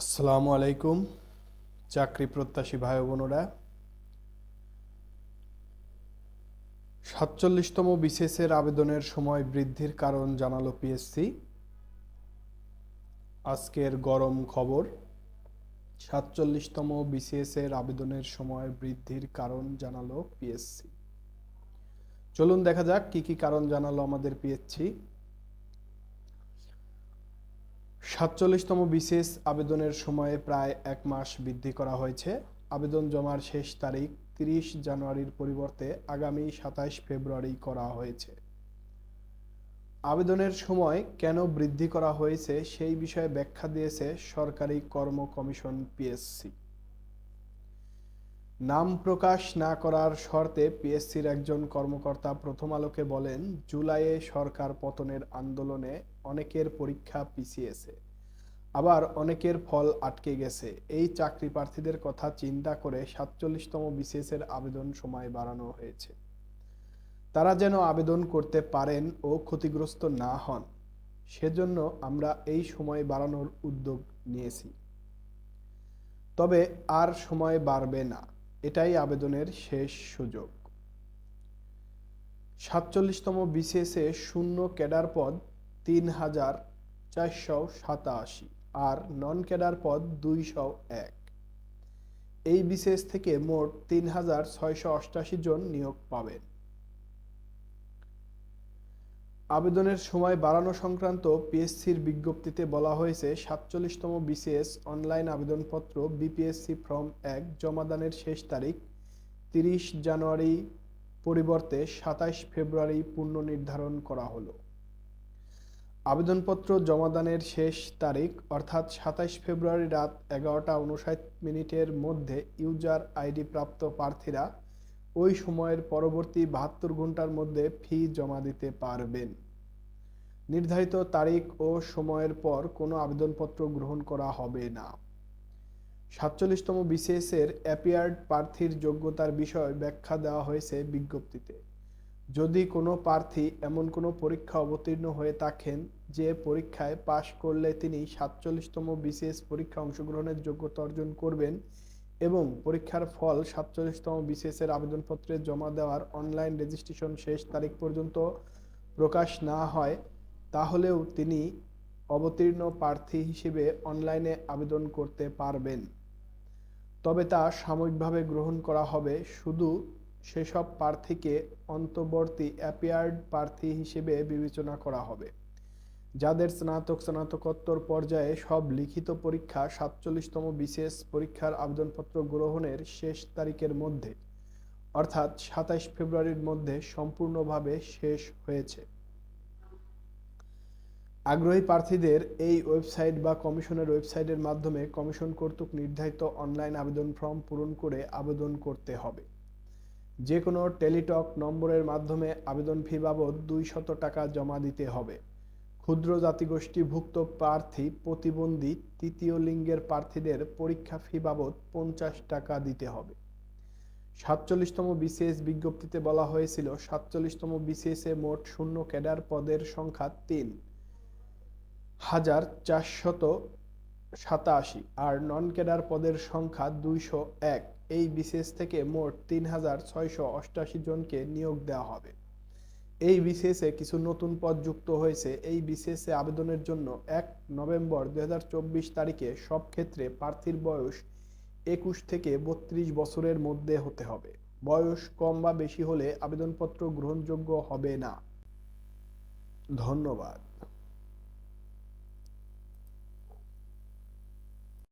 আসসালামু আলাইকুম, চাকরি প্রত্যাশী ভাই বোনেরা। সাতচল্লিশতম বিসিএসের আবেদনের সময় বৃদ্ধির কারণ জানালো পিএসসি। আজকের গরম খবর, সাতচল্লিশতম বিসিএসের আবেদনের সময় বৃদ্ধির কারণ জানালো পিএসসি। চলুন দেখা যাক কি কি কারণ জানালো আমাদের পিএসসি। সাতচল্লিশতম বিসিএস আবেদনের সময়ে প্রায় এক মাস বৃদ্ধি করা হয়েছে। আবেদন জমার শেষ তারিখ তিরিশ জানুয়ারির পরিবর্তে আগামী সাতাশ ফেব্রুয়ারি করা হয়েছে। আবেদনের সময় কেন বৃদ্ধি করা হয়েছে সেই বিষয়ে ব্যাখ্যা দিয়েছে সরকারি কর্ম কমিশন পিএসসি। নাম প্রকাশ না করার শর্তে পিএসসির একজন কর্মকর্তা প্রথম আলোকে বলেন, জুলাইয়ে সরকার পতনের আন্দোলনে অনেকের পরীক্ষা পিছিয়েছে। আবার অনেকের ফল আটকে গেছে। এই চাকরি প্রার্থীদের কথা চিন্তা করে সাতচল্লিশতম বিসিএস এর আবেদন সময় বাড়ানো হয়েছে। তারা যেন আবেদন করতে পারেন ও ক্ষতিগ্রস্ত না হন, সেজন্য আমরা এই সময় বাড়ানোর উদ্যোগ নিয়েছি। তবে আর সময় বাড়বে না, এটাই আবেদনের শেষ সুযোগ। সাতচল্লিশতম বিসিএসে শূন্য ক্যাডার পদ তিন হাজার চারশো সাতাশি। আর নন ক্যাডার পদ দুইশো এক। এই বিসিএস থেকে মোট তিন হাজার ছয়শো অষ্টাশি জন নিয়োগ পাবেন। আবেদনের সময় বাড়ানো সংক্রান্ত পিএসসির বিজ্ঞপ্তিতে বলা হয়েছে, সাতচল্লিশতম বিসিএস অনলাইন আবেদনপত্র বিপিএসসি ফর্ম এক জমাদানের শেষ তারিখ তিরিশ জানুয়ারি পরিবর্তে সাতাশ ফেব্রুয়ারি পুনর্নির্ধারণ করা হলো। আবেদনপত্র জমাদানের শেষ তারিখ, অর্থাৎ সাতাশ ফেব্রুয়ারি রাত এগারোটা উনষাট মিনিটের মধ্যে ইউজার আইডি প্রাপ্ত প্রার্থীরা ওই সময়ের পরবর্তী বাহাত্তর ঘণ্টার মধ্যে ফি জমা দিতে পারবেন। নির্ধারিত তারিখ ও সময়ের পর কোনো আবেদনপত্র গ্রহণ করা হবে না। সাতচল্লিশতম বিসিএসের অ্যাপিয়ার্ড প্রার্থীর যোগ্যতার বিষয় ব্যাখ্যা দেওয়া হয়েছে বিজ্ঞপ্তিতে। যদি কোনো প্রার্থী এমন কোনো পরীক্ষা অবতীর্ণ হয়ে থাকেন যে পরীক্ষায় পাশ করলে তিনি সাতচল্লিশতম বিসিএস পরীক্ষা অংশগ্রহণের যোগ্যতা অর্জন করবেন এবং পরীক্ষার ফল সাতচল্লিশতম বিসিএস এর আবেদনপত্রে জমা দেওয়ার অনলাইন রেজিস্ট্রেশন শেষ তারিখ পর্যন্ত প্রকাশ না হয়, তাহলেও তিনি অবতীর্ণ প্রার্থী হিসেবে অনলাইনে আবেদন করতে পারবেন। তবে তা সাময়িকভাবে গ্রহণ করা হবে। শুধু সেসব প্রার্থীকে অন্তর্বর্তী অ্যাপিয়ার্ড প্রার্থী হিসেবে বিবেচনা করা হবে। যাদের স্নাতক স্নাতকোত্তর পর্যায়ে সব লিখিত পরীক্ষা সাতচল্লিশতম বিশেষ পরীক্ষার আবেদনপত্র গ্রহণের শেষ তারিখের মধ্যে, অর্থাৎ সাতাইশ ফেব্রুয়ারির মধ্যে সম্পূর্ণভাবে শেষ হয়েছে। আগ্রহী প্রার্থীদের এই ওয়েবসাইট বা কমিশনের ওয়েবসাইটের মাধ্যমে কমিশন কর্তৃক নির্ধারিত অনলাইন আবেদন ফর্ম পূরণ করে আবেদন করতে হবে। যে কোনো টেলিটক নম্বরের মাধ্যমে আবেদন ফি বাবদ দুই শত টাকা জমা দিতে হবে। ক্ষুদ্র জাতিগোষ্ঠীভুক্ত প্রার্থী প্রতিবন্ধী তৃতীয় লিঙ্গের প্রার্থীদের পরীক্ষা ফি বাবদ পঞ্চাশ টাকা দিতে হবে। সাতচল্লিশতম বিসিএস বিজ্ঞপ্তিতে বলা হয়েছিল, সাতচল্লিশতম বিসিএস মোট শূন্য ক্যাডার পদের সংখ্যা তিন। হাজার চারশত সাতাশি আর নন ক্যাডার পদের সংখ্যা দুইশো এক। এই বিসিএস থেকে মোট তিন হাজার ছয়শো অষ্টাশি জনকে নিয়োগ দেওয়া হবে। এই বিসিএসে কিছু নতুন পদ যুক্ত হয়েছে। এই বিসিএসে আবেদনের জন্য এক নভেম্বর দু হাজার চব্বিশ তারিখে সব ক্ষেত্রে প্রার্থীর বয়স একুশ থেকে বত্রিশ বছরের মধ্যে হতে হবে। বয়স কম বা বেশি হলে আবেদনপত্র গ্রহণযোগ্য হবে না। ধন্যবাদ।